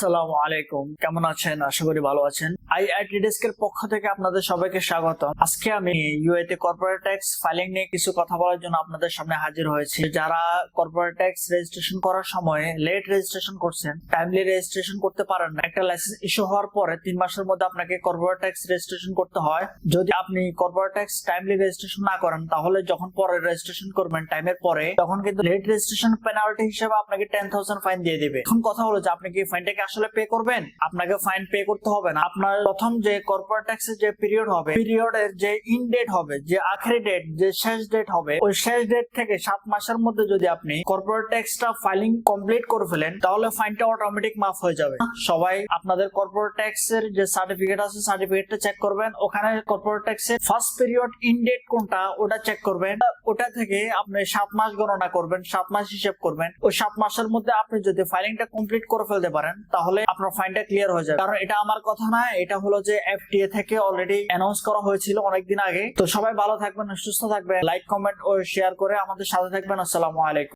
আসসালামু আলাইকুম। কেমন আছেন? আশা করি ভালো আছেন। আই আইটি ডেস্কের পক্ষ থেকে আপনাদের সবাইকে স্বাগত আজকে আমি ইউএ তে কর্পোরেট ট্যাক্স ফাইলিং নিয়ে কিছু কথা বলার জন্য আপনাদের সামনে হাজির হয়েছি। যারা কর্পোরেট ট্যাক্স রেজিস্ট্রেশন করার সময় লেট রেজিস্ট্রেশন করছেন টাইমলি রেজিস্ট্রেশন করতে পারেন না, একটা লাইসেন্স ইস্যু হওয়ার পরে তিন মাসের মধ্যে আপনাকে কর্পোরেট ট্যাক্স রেজিস্ট্রেশন করতে হয়। যদি আপনি কর্পোরেট ট্যাক্স টাইমলি রেজিস্ট্রেশন না করেন, তাহলে যখন পরে রেজিস্ট্রেশন করবেন টাইমের পরে, তখন কিন্তু লেট রেজিস্ট্রেশন পেনাল্টি হিসেবে আপনাকে টেন থাউজেন্ড ফাইন দিয়ে দিবে। এখন কথা হলো যে আপনি কি ফাইনটাকে আসলে পে করবেন, আপনাকে ফাইন পে করতে হবে না। আপনার প্রথম যে কর্পোরেট ট্যাক্সের যে পিরিয়ড হবে পিরিয়ডের যে ইন ডেট হবে, যে আখেরি ডেট যে শেষ ডেট হবে, ওই শেষ ডেট থেকে সাত মাসের মধ্যে যদি আপনি কর্পোরেট ট্যাক্সটা ফাইলিং কমপ্লিট করে ফেলেন, তাহলে ফাইনটা অটোমেটিক মাফ হয়ে যাবে। সবাই আপনাদের কর্পোরেট ট্যাক্স এর যে সার্টিফিকেট আছে সার্টিফিকেটটা চেক করবেন। ওখানে কর্পোরেট ট্যাক্স এর ফার্স্ট পিরিয়ড ইন ডেট কোনটা, ওটা চেক করবেন। ওটা থেকে আপনি সাত মাস গণনা করবেন, সাত মাস হিসেব করবেন। ওই সাত মাসের মধ্যে আপনি যদি ফাইলিংটা কমপ্লিট করে ফেলতে পারেন তাহলে আপনার ফাইনটা ক্লিয়ার হয়ে যাবে। কারণ এটা আমার কথা না, এটা হলো যে এফটিএ থেকে অলরেডি অ্যানাউন্স করা হয়েছিল অনেকদিন আগে। তো সবাই ভালো থাকবেন, সুস্থ থাকবেন। লাইক কমেন্ট ও শেয়ার করে আমাদের সাথে থাকবেন। আসসালামু আলাইকুম।